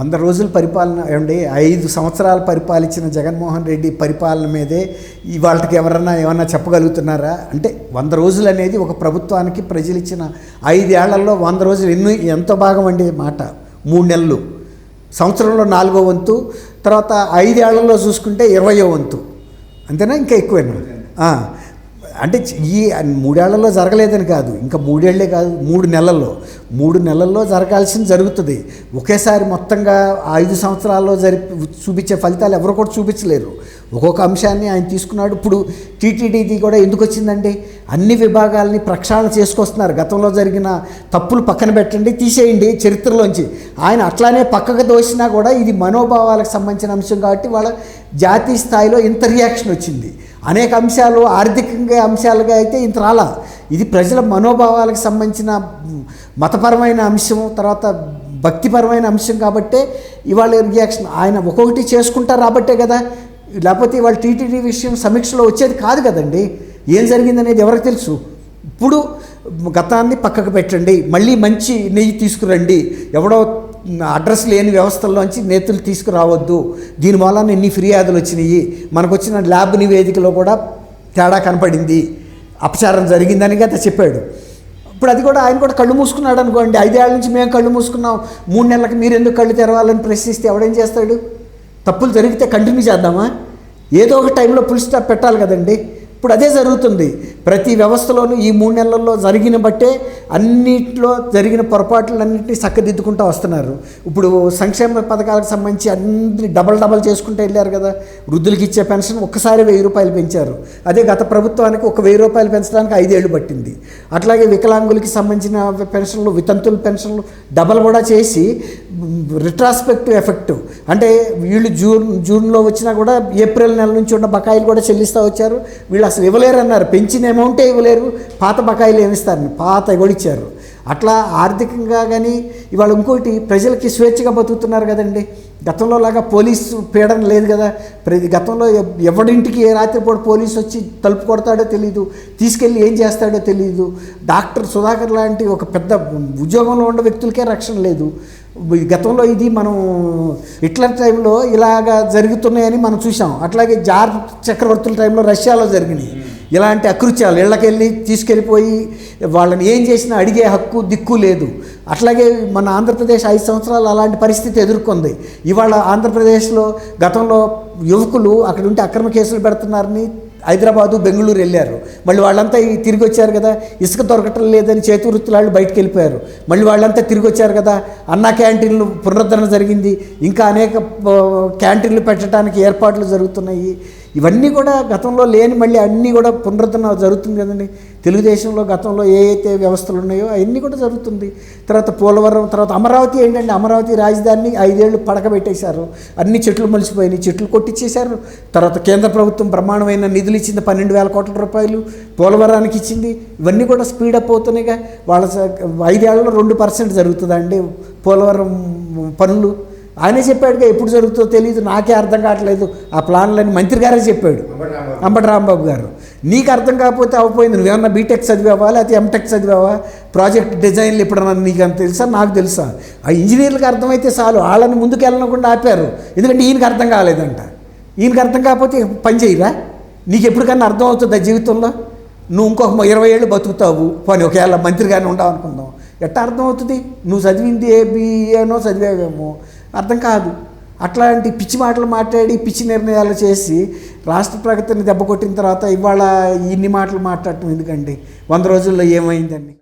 వంద రోజుల పరిపాలన ఏమండి? ఐదు సంవత్సరాలు పరిపాలించిన జగన్మోహన్ రెడ్డి పరిపాలన మీదే ఇవాళకి ఎవరన్నా ఏమన్నా చెప్పగలుగుతున్నారా? అంటే వంద రోజులు అనేది ఒక ప్రభుత్వానికి ప్రజలు ఇచ్చిన ఐదేళ్ళలో వంద రోజులు ఎన్ని ఎంతో భాగం అండి మాట. మూడు నెలలు. సంవత్సరంలో నాలుగో వంతు తర్వాత ఐదేళ్ళలో చూసుకుంటే ఇరవయో వంతు. అంతేనా? ఇంకా ఎక్కువేనా? అంటే ఈ మూడేళ్ళలో జరగలేదని కాదు. ఇంకా మూడేళ్ళే కాదు మూడు నెలల్లో. మూడు నెలల్లో జరగాల్సింది జరుగుతుంది. ఒకేసారి మొత్తంగా ఐదు సంవత్సరాల్లో జరిపి చూపించే ఫలితాలు ఎవరు కూడా చూపించలేరు. ఒక్కొక్క అంశాన్ని ఆయన తీసుకున్నాడు. ఇప్పుడు టీటీడీది కూడా ఎందుకు వచ్చిందండి? అన్ని విభాగాలని ప్రక్షాళన చేసుకొస్తున్నారు. గతంలో జరిగిన తప్పులు పక్కన పెట్టండి తీసేయండి చరిత్రలోంచి. ఆయన అట్లానే పక్కకు దోసినా కూడా ఇది మనోభావాలకు సంబంధించిన అంశం కాబట్టి వాళ్ళ జాతీయ స్థాయిలో ఇంత రియాక్షన్ వచ్చింది. అనేక అంశాలు ఆర్థికంగా అంశాలుగా అయితే ఇంత రాలా. ఇది ప్రజల మనోభావాలకు సంబంధించిన మతపరమైన అంశం తర్వాత భక్తిపరమైన అంశం కాబట్టే ఇవాళ రియాక్షన్ ఆయన ఒక్కొక్కటి చేసుకుంటారు రాబట్టే కదా. లేకపోతే ఇవాళ టీటీడీ విషయం సమీక్షలో వచ్చేది కాదు కదండి. ఏం జరిగిందనేది ఎవరికి తెలుసు? ఇప్పుడు గతాన్ని పక్కకు పెట్టండి మళ్ళీ మంచి నెయ్యి తీసుకురండి. ఎవడో అడ్రస్ లేని వ్యవస్థల్లోంచి నేతలు తీసుకురావద్దు. దీనివల్ల ఎన్ని ఫిర్యాదులు వచ్చినాయి? మనకు వచ్చిన ల్యాబ్ నివేదికలో కూడా తేడా కనపడింది. అపచారం జరిగిందని కదా చెప్పాడు. ఇప్పుడు అది కూడా ఆయన కూడా కళ్ళు మూసుకున్నాడు అనుకోండి. ఐదేళ్ళ నుంచి మేము కళ్ళు మూసుకున్నాం. మూడు నెలలకు మీరు ఎందుకు కళ్ళు తెరవాలని ప్రశ్నిస్తే ఎవడేం చేస్తాడు? తప్పులు జరిగితే కంటిన్యూ చేద్దామా? ఏదో ఒక టైంలో పుల్ స్టాప్ పెట్టాలి కదండి. ఇప్పుడు అదే జరుగుతుంది. ప్రతి వ్యవస్థలోనూ ఈ మూడు నెలల్లో జరిగిన బట్టే అన్నిట్లో జరిగిన పొరపాట్లన్నింటినీ చక్కదిద్దుకుంటూ వస్తున్నారు. ఇప్పుడు సంక్షేమ పథకాలకు సంబంధించి అన్ని డబల్ డబల్ చేసుకుంటూ వెళ్ళారు కదా. వృద్ధులకి ఇచ్చే పెన్షన్ ఒక్కసారి వెయ్యి రూపాయలు పెంచారు. అదే గత ప్రభుత్వానికి ఒక వెయ్యి రూపాయలు పెంచడానికి ఐదేళ్ళు పట్టింది. అట్లాగే వికలాంగులకి సంబంధించిన పెన్షన్లు వితంతుల పెన్షన్లు డబల్ కూడా చేసి రిట్రాస్పెక్టివ్ ఎఫెక్ట్ అంటే వీళ్ళు జూన్ జూన్లో వచ్చినా కూడా ఏప్రిల్ నెల నుంచి ఉన్న బకాయిలు కూడా చెల్లిస్తూ వచ్చారు. వీళ్ళు అసలు ఇవ్వలేరు అన్నారు పెంచిన అమౌంటే ఇవ్వలేరు. పాత బకాయిలు ఏమిస్తారు పాత కూడా ఇచ్చారు? అట్లా ఆర్థికంగా కానీ ఇవాళ ఇంకోటి ప్రజలకి స్వేచ్ఛగా బతుకుతున్నారు కదండి. గతంలో లాగా పోలీసు పీడన లేదు కదా. ప్రతి గతంలో ఎవడింటికి ఏ రాత్రిపూట పోలీసు వచ్చి తలుపు కొడతాడో తెలియదు తీసుకెళ్ళి ఏం చేస్తాడో తెలియదు డాక్టర్ సుధాకర్ లాంటి ఒక పెద్ద ఉద్యోగంలో ఉన్న వ్యక్తులకే రక్షణ లేదు. గతంలో ఇది మనం హిట్లర్ టైంలో ఇలాగా జరుగుతున్నాయని మనం చూసాం అట్లాగే జార్ చక్రవర్తుల టైంలో రష్యాలో జరిగినాయి. ఇలాంటి అకృత్యాలు ఇళ్ళకెళ్ళి తీసుకెళ్ళిపోయి వాళ్ళని ఏం చేసినా అడిగే హక్కు దిక్కు లేదు. అట్లాగే మన ఆంధ్రప్రదేశ్ ఐదు సంవత్సరాలు అలాంటి పరిస్థితి ఎదుర్కొంది. ఇవాళ ఆంధ్రప్రదేశ్లో గతంలో యువకులు అక్కడ ఉంటే అక్రమ కేసులు పెడుతున్నారని హైదరాబాదు బెంగళూరు వెళ్ళారు. మళ్ళీ వాళ్ళంతా తిరిగి వచ్చారు కదా ఇసుక దొరకటం లేదని చేతివృత్తుల వాళ్ళు బయటకు వెళ్ళిపోయారు. మళ్ళీ వాళ్ళంతా తిరిగి వచ్చారు కదా అన్న క్యాంటీన్లు పునరుద్ధరణ జరిగింది. ఇంకా అనేక క్యాంటీన్లు పెట్టడానికి ఏర్పాట్లు జరుగుతున్నాయి. ఇవన్నీ కూడా గతంలో లేని మళ్ళీ అన్నీ కూడా పునరుద్ధరణ జరుగుతుంది కదండి. తెలుగుదేశంలో గతంలో ఏ అయితే వ్యవస్థలు ఉన్నాయో అవన్నీ కూడా జరుగుతుంది. తర్వాత పోలవరం తర్వాత అమరావతి ఏంటంటే అమరావతి రాజధానిని ఐదేళ్ళు పడకబెట్టేశారు. అన్ని చెట్లు మలిసిపోయినాయి చెట్లు కొట్టించేశారు తర్వాత కేంద్ర ప్రభుత్వం బ్రహ్మాండమైన నిధులు ఇచ్చింది పన్నెండు వేల కోట్ల రూపాయలు. పోలవరానికి ఇచ్చింది. ఇవన్నీ కూడా స్పీడప్ అవుతున్నాయిగా. వాళ్ళ స- ఐదేళ్ళలో రెండు పర్సెంట్ జరుగుతుందండి పోలవరం పనులు? ఆయనే చెప్పాడుగా ఎప్పుడు జరుగుతుందో తెలియదు నాకే అర్థం కావట్లేదు. ఆ ప్లాన్లని మంత్రి గారే చెప్పాడు. అంబటి రాంబాబు గారు. నీకు అర్థం కాకపోతే అవ్వపోయింది. నువ్వేమన్నా బీటెక్ చదివావా లేకపోతే ఎంటెక్ చదివావా? ప్రాజెక్ట్ డిజైన్లు ఎప్పుడన్నా నీకు అంత తెలుసా? నాకు తెలుసా. ఆ ఇంజనీర్లకు అర్థమైతే చాలు. వాళ్ళని ముందుకు వెళ్ళకుండా ఆపారు. ఎందుకంటే ఈయనకి అర్థం కాలేదంట. ఈయనకి అర్థం కాకపోతే పని చేయరా? నీకు ఎప్పటికన్నా అర్థం అవుతుందా జీవితంలో? నువ్వు ఇంకొక ఇరవై ఏళ్ళు బతుకుతావు. పోనీ ఒకవేళ మంత్రిగానే ఉండవు అనుకుందాం ఎట్టా అర్థం అవుతుంది? నువ్వు చదివింది ఏ బిఏనో చదివావేమో. అర్థం కాదు. అట్లాంటి పిచ్చి మాటలు మాట్లాడి పిచ్చి నిర్ణయాలు చేసి రాష్ట్ర ప్రగతిని దెబ్బ కొట్టిన తర్వాత ఇవాళ ఇన్ని మాటలు మాట్లాడటం ఎందుకండి? వంద రోజుల్లో ఏమైందండి?